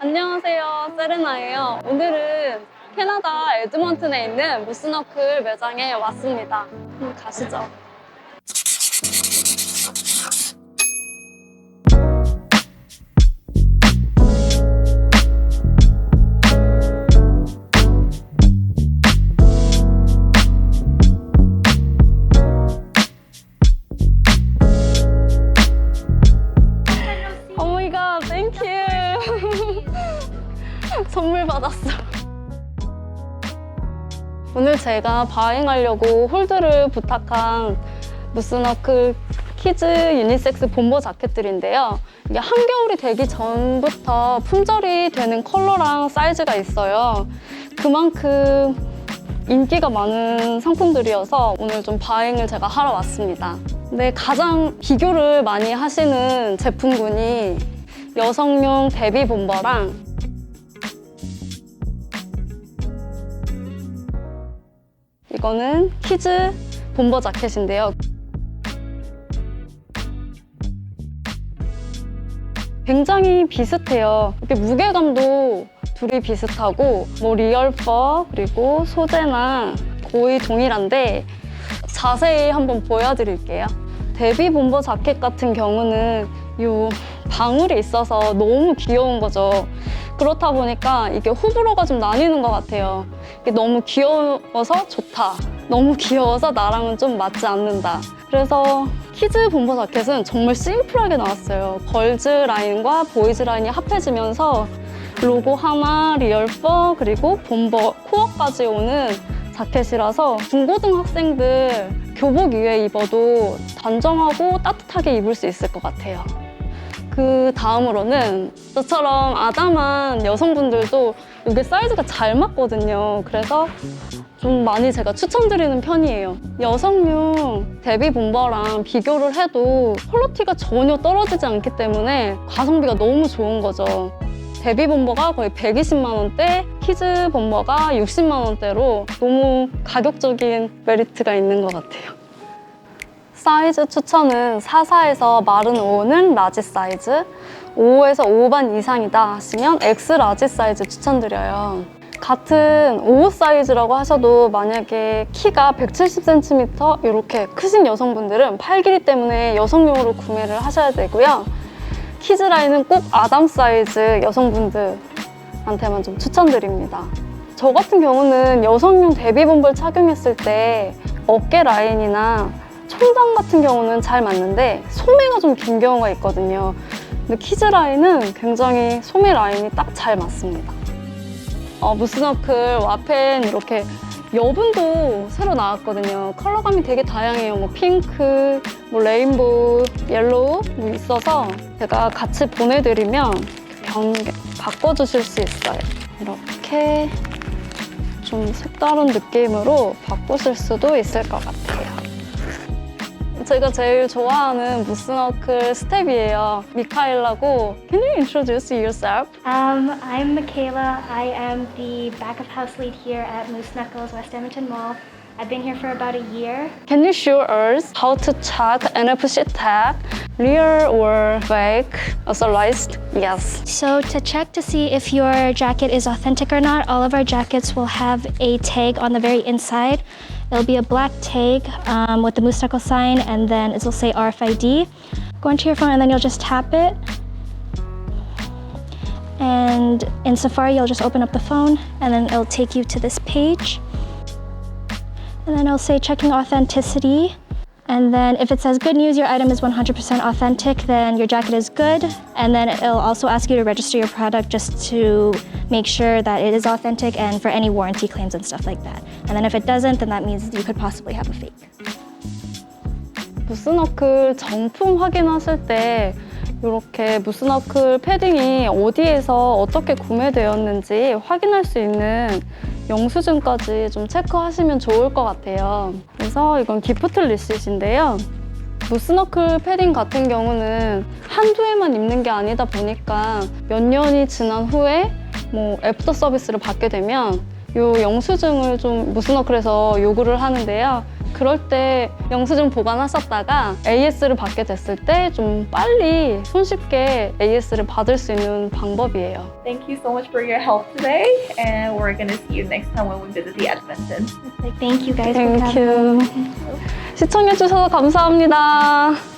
안녕하세요, 세레나예요. 오늘은 캐나다 에드먼튼에 있는 무스너클 매장에 왔습니다. 가시죠. 선물 받았어. 오늘 제가 바잉하려고 홀드를 부탁한 무스너클 키즈 유니섹스 본버 자켓들인데요. 이게 한겨울이 되기 전부터 품절이 되는 컬러랑 사이즈가 있어요. 그만큼 인기가 많은 상품들이어서 오늘 좀 바잉을 제가 하러 왔습니다. 근데 가장 비교를 많이 하시는 제품군이 여성용 데뷔 본버랑 이거는 키즈 본버 자켓인데요. 굉장히 비슷해요. 이렇게 무게감도 둘이 비슷하고 뭐 리얼 퍼 그리고 소재나 거의 동일한데 자세히 한번 보여드릴게요. 데뷔 본버 자켓 같은 경우는 요 방울이 있어서 너무 귀여운 거죠. 그렇다 보니까 이게 호불호가 좀 나뉘는 것 같아요. 이게 너무 귀여워서 좋다. 너무 귀여워서 나랑은 좀 맞지 않는다. 그래서 키즈 본버 자켓은 정말 심플하게 나왔어요. 걸즈 라인과 보이즈 라인이 합해지면서 로고 하나, 리얼퍼, 그리고 본버 코어까지 오는 자켓이라서 중고등 학생들 교복 위에 입어도 단정하고 따뜻하게 입을 수 있을 것 같아요. 그 다음으로는 저처럼 아담한 여성분들도 이게 사이즈가 잘 맞거든요. 그래서 좀 많이 제가 추천드리는 편이에요. 여성용 데뷔 본버랑 비교를 해도 퀄리티가 전혀 떨어지지 않기 때문에 가성비가 너무 좋은 거죠. 데뷔 본버가 거의 120만 원대, 키즈 본버가 60만 원대로 너무 가격적인 메리트가 있는 것 같아요. 사이즈 추천은 44에서 45는 라지 사이즈, 55에서 55반 이상이다 하시면 X 라지 사이즈 추천드려요. 같은 55 사이즈라고 하셔도 만약에 키가 170cm 이렇게 크신 여성분들은 팔 길이 때문에 여성용으로 구매를 하셔야 되고요. 키즈 라인은 꼭 아담 사이즈 여성분들한테만 좀 추천드립니다. 저 같은 경우는 여성용 데뷔 본벌 착용했을 때 어깨 라인이나 총장 같은 경우는 잘 맞는데 소매가 좀 긴 경우가 있거든요. 근데 키즈 라인은 굉장히 소매 라인이 딱 잘 맞습니다. 어, 무스너클 와펜 이렇게 여분도 새로 나왔거든요. 컬러감이 되게 다양해요. 뭐 핑크, 뭐 레인보우, 옐로우 뭐 있어서 제가 같이 보내드리면 변 바꿔주실 수 있어요. 이렇게 좀 색다른 느낌으로 바꾸실 수도 있을 것 같아요. 제가 제일 좋아하는 무스너클 스텝이에요. 미카엘라고. Can you introduce yourself? Um, I'm Michaela. I am the back of house lead here at Moose Knuckles West Edmonton Mall. I've been here for about a year. Can you show us how to check NFC tag, real or fake, authorized? Yes. So, to check to see if your jacket is authentic or not, all of our jackets will have a tag on the very inside. It'll be a black tag um, with the Moose Knuckle sign, and then it'll say RFID. Go into your phone, and then you'll just tap it. And in Safari, you'll just open up the phone, and then it'll take you to this page. And then it'll say checking authenticity. And then if it says good news, your item is 100% authentic, then your jacket is good. And then it'll also ask you to register your product just to make sure that it is authentic and for any warranty claims and stuff like that. And then if it doesn't, then that means you could possibly have a fake. 무스너클 정품 확인하실 때 이렇게 무스너클 패딩이 어디에서 어떻게 구매되었는지 확인할 수 있는 영수증까지 좀 체크하시면 좋을 것 같아요. 그래서 이건 기프트 리시트인데요. 무스너클 패딩 같은 경우는 한두 해만 입는 게 아니다 보니까 몇 년이 지난 후에 뭐 애프터 서비스를 받게 되면 이 영수증을 좀 무스너클에서 요구를 하는데요. 그럴 때 영수증 보관하셨다가 AS를 받게 됐을 때 좀 빨리 손쉽게 AS를 받을 수 있는 방법이에요. Thank you so much for your help today, and we're gonna see you next time when we visit the Edmonton. Thank you guys for coming. 땡큐. 시청해주셔서 감사합니다.